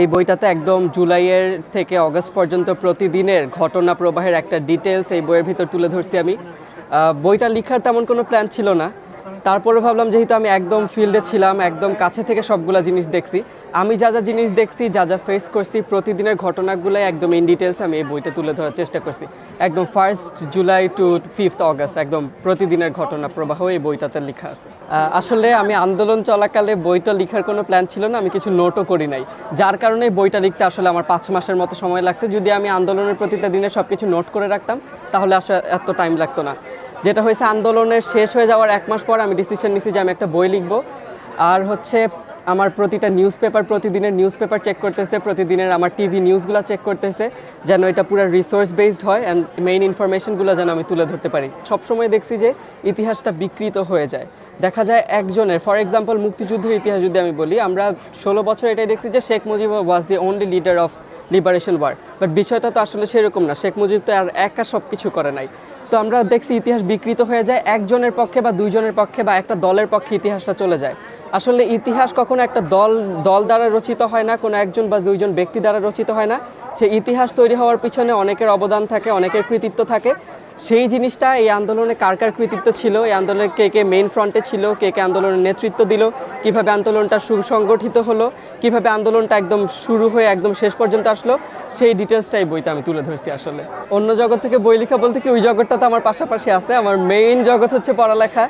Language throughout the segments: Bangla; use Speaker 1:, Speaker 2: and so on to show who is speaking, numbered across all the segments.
Speaker 1: এই বইটাতে একদম জুলাইয়ের থেকে অগস্ট পর্যন্ত প্রতিদিনের ঘটনা প্রবাহের একটা ডিটেলস এই বইয়ের ভিতর তুলে ধরছি আমি। বইটা লেখার তেমন কোনো প্ল্যান ছিল না। তারপরে ভাবলাম যেহেতু আমি একদম ফিল্ডে ছিলাম, একদম কাছে থেকে সবগুলা জিনিস দেখছি, আমি যা যা জিনিস দেখছি, যা যা ফেস করছি, প্রতিদিনের ঘটনাগুলো একদম ইন ডিটেলস আমি এই বইতে তুলে ধরার চেষ্টা করছি। একদম first July to fifth August একদম প্রতিদিনের ঘটনা প্রবাহ এই বইটাতে লেখা আছে। আসলে আমি আন্দোলন চলাকালে বইটা লেখার কোনো প্ল্যান ছিল না, আমি কিছু নোটও করি নাই। যার কারণে বইটা লিখতে আসলে আমার পাঁচ মাসের মতো সময় লাগছে। যদি আমি আন্দোলনের প্রতিটা দিনে সব কিছু নোট করে রাখতাম, তাহলে আসলে এত টাইম লাগতো না। যেটা হয়েছে আন্দোলনের শেষ হয়ে যাওয়ার এক মাস পর আমি ডিসিশন নিছি যে আমি একটা বই লিখব। আর হচ্ছে আমার প্রতিটা নিউজ পেপার প্রতিদিনের নিউজ পেপার চেক করতেছে, প্রতিদিনের আমার টিভি নিউজগুলো চেক করতেছে, যেন এটা পুরো রিসোর্স বেসড হয় অ্যান্ড মেইন ইনফরমেশনগুলো যেন আমি তুলে ধরতে পারি। সবসময় দেখছি যে ইতিহাসটা বিকৃত হয়ে যায়। দেখা যায় একজনের ফর এক্সাম্পল মুক্তিযুদ্ধের ইতিহাস যদি আমি বলি, আমরা ষোলো বছর এটাই দেখছি যে Sheikh Mujib was the only leader of liberation war but বিষয়টা তো আসলে সেরকম না, শেখ মুজিব তো আর একা সব কিছু করে নাই। তো আমরা দেখছি ইতিহাস বিকৃত হয়ে যায়। একজনের পক্ষে বা দুইজনের পক্ষে বা একটা দলের পক্ষে ইতিহাসটা চলে যায়। আসলে ইতিহাস কখনো একটা দল দল দ্বারা রচিত হয় না, কোনো একজন বা দুইজন ব্যক্তি দ্বারা রচিত হয় না। সে ইতিহাস তৈরি হওয়ার পিছনে অনেকের অবদান থাকে, অনেকের কৃতিত্ব থাকে। সেই জিনিসটা এই আন্দোলনে কার কার কৃতিত্ব ছিল? এই আন্দোলনে কে কে মেইন ফ্রন্টে ছিল? কে কে আন্দোলনের নেতৃত্ব দিল? কীভাবে আন্দোলনটা সুসংগঠিত হলো? কীভাবে আন্দোলনটা একদম শুরু হয়ে একদম শেষ পর্যন্ত আসলো? সেই ডিটেলসটাই বইতে আমি তুলে ধরছি আসলে। অন্য জগৎ থেকে বই লেখা বলতে কি ওই জগৎটা তো আমার পাশাপাশি আছে। আমার মেইন জগৎ হচ্ছে পড়ালেখা।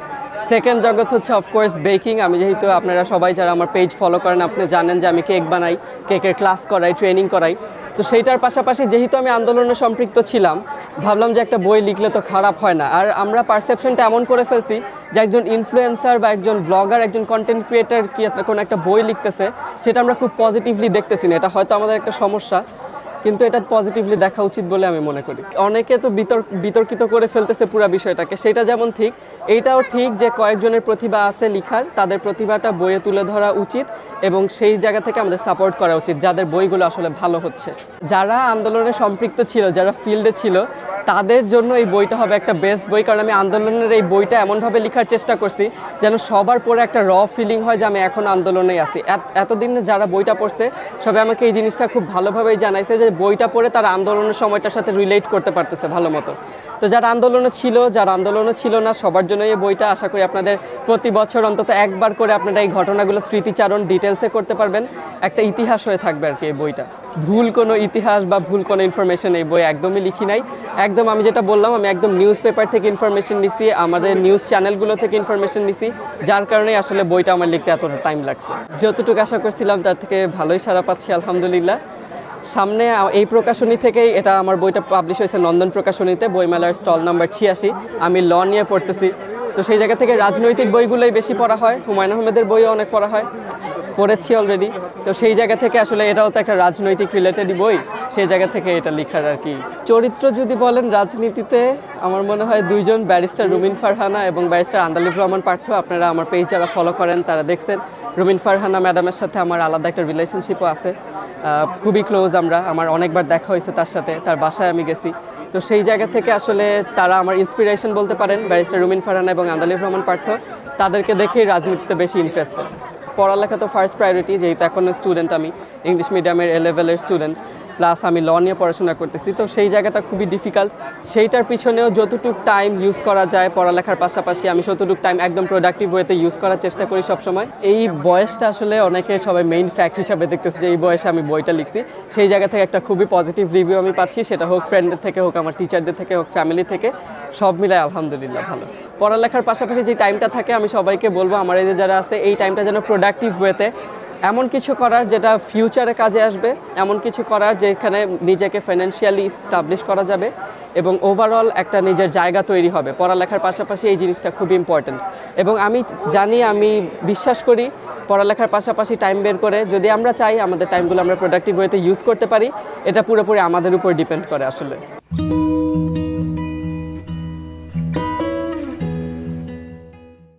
Speaker 1: সেকেন্ড জগৎ হচ্ছে অফকোর্স বেকিং আমি যেহেতু আপনারা সবাই যারা আমার পেজ ফলো করেন, আপনি জানেন যে আমি কেক বানাই কেকের ক্লাস করাই ট্রেনিং করাই। তো সেইটার পাশাপাশি যেহেতু আমি আন্দোলনে সম্পৃক্ত ছিলাম, ভাবলাম যে একটা বই লিখলে তো খারাপ হয় না। আর আমরা পারসেপশনটা এমন করে ফেলছি যে একজন ইনফ্লুয়েন্সার বা একজন ব্লগার একজন কন্টেন্ট ক্রিয়েটার কি কোনো একটা বই লিখতেছে, সেটা আমরা খুব পজিটিভলি দেখতেছি না। এটা হয়তো আমাদের একটা সমস্যা। কিন্তু এটা পজিটিভলি দেখা উচিত বলে আমি মনে করি। অনেকে তো বিতর্ক, বিতর্কিত করে ফেলতেছে পুরো বিষয়টাকে। সেটা যেমন ঠিক এইটাও ঠিক যে কয়েকজনের প্রতিভা আছে লিখার, তাদের প্রতিভাটা বইয়ে তুলে ধরা উচিত এবং সেই জায়গা থেকে আমাদের সাপোর্ট করা উচিত, যাদের বইগুলো আসলে ভালো হচ্ছে। যারা আন্দোলনে সম্পৃক্ত ছিল, যারা ফিল্ডে ছিল তাদের জন্য এই বইটা হবে একটা বেস্ট বই, কারণ আমি আন্দোলনের এই বইটা এমনভাবে লেখার চেষ্টা করছি যেন সবার পরে একটা র ফিলিং হয় যে আমি এখন আন্দোলনেই আছি। এতদিন যারা বইটা পড়ছে, সবাই আমাকে এই জিনিসটা খুব ভালোভাবেই জানাইছে যে বইটা পড়ে তারা আন্দোলনের সময়টার সাথে রিলেট করতে পারতেছে ভালো মতো। তো যারা আন্দোলনে ছিল, যারা আন্দোলনও ছিল না, সবার জন্য এই বইটা আশা করি আপনাদের প্রতি বছর অন্তত একবার করে আপনারা এই ঘটনাগুলো স্মৃতিচারণ ডিটেলসে করতে পারবেন। একটা ইতিহাস হয়ে থাকবে আর কি এই বইটা। ভুল কোনো ইতিহাস বা ভুল কোনো ইনফরমেশন এই বই একদমই লিখি নাই। একদম আমি যেটা বললাম, আমি একদম নিউজ পেপার থেকে ইনফরমেশন নিছি, আমাদের নিউজ চ্যানেলগুলো থেকে ইনফরমেশন নিছি, যার কারণে আসলে বইটা আমার লিখতে এতটা টাইম লাগছে। যতটুকু আশা করছিলাম, তার থেকে ভালোই সারা পাচ্ছি, আলহামদুলিল্লাহ। সামনে এই প্রকাশনী থেকেই এটা আমার বইটা পাবলিশ হয়েছে নন্দন প্রকাশনীতে, বইমেলার স্টল নাম্বার ছিয়াশি। আমি ল নিয়ে পড়তেছি। তো সেই জায়গা থেকে রাজনৈতিক বইগুলোই বেশি পড়া হয়। হুমায়ুন আহমেদের বইও অনেক পড়া হয়। পড়েছি অলরেডি তো সেই জায়গা থেকে আসলে এটাও তো একটা রাজনৈতিক রিলেটেডই বই। সেই জায়গা থেকে এটা লেখার আর কি। চরিত্র যদি বলেন, রাজনীতিতে আমার মনে হয় দুইজন ব্যারিস্টার রুমিন ফারহানা এবং ব্যারিস্টার আন্দালিফ রহমান পার্থ। আপনারা আমার পেজ যারা ফলো করেন, তারা দেখছেন। রুমিন ফারহানা ম্যাডামের সাথে আমার আলাদা একটা রিলেশনশিপও আছে। খুবই ক্লোজ আমরা। আমার অনেকবার দেখা হয়েছে তার সাথে। তার বাসায় আমি গেছি। তো সেই জায়গা থেকে আসলে তারা আমার ইন্সপিরেশন বলতে পারেন ব্যারিস্টার রুমিন ফারহানা এবং আন্দালিফ রহমান পার্থ, তাদেরকে দেখেই রাজনীতিতে বেশি ইন্টারেস্টেড পড়ালেখা তো ফার্স্ট প্রায়োরিটি যেহেতু এখন স্টুডেন্ট আমি ইংলিশ মিডিয়ামের এ লেভেলের স্টুডেন্ট প্লাস আমি ল নিয়ে পড়াশোনা করতেছি, তো সেই জায়গাটা খুবই ডিফিকাল্ট সেইটার পিছনেও যতটুক টাইম ইউজ করা যায় পড়ালেখার পাশাপাশি, আমি ততটুক টাইম একদম প্রোডাক্টিভ ওয়েতে ইউজ করার চেষ্টা করি সবসময়। এই বয়সটা আসলে অনেকে সবাই মেইন ফ্যাক্ট হিসাবে দেখতেছে যে, এই বয়সে আমি বইটা লিখছি। সেই জায়গা থেকে একটা খুবই পজিটিভ রিভিউ আমি পাচ্ছি, সেটা হোক ফ্রেন্ডদের থেকে হোক, আমার টিচারদের থেকে হোক ফ্যামিলি থেকে, সব মিলাই আলহামদুলিল্লাহ ভালো। পড়ালেখার পাশাপাশি যে টাইমটা থাকে, আমি সবাইকে বলব, আমার যে যারা আছে, এই টাইমটা যেন প্রোডাক্টিভ ওয়েতে এমন কিছু করার যেটা ফিউচারে কাজে আসবে, এমন কিছু করার যেখানে নিজেকে ফাইন্যান্সিয়ালি স্টাবলিশ করা যাবে এবং ওভারঅল একটা নিজের জায়গা তৈরি হবে। পড়ালেখার পাশাপাশি এই জিনিসটা খুব ইম্পর্ট্যান্ট এবং আমি জানি, আমি বিশ্বাস করি, পড়ালেখার পাশাপাশি টাইম বের করে যদি আমরা চাই, আমাদের টাইমগুলো আমরা প্রোডাক্টিভ ওয়েতে ইউজ করতে পারি, এটা পুরোপুরি আমাদের উপর ডিপেন্ড করে আসলে।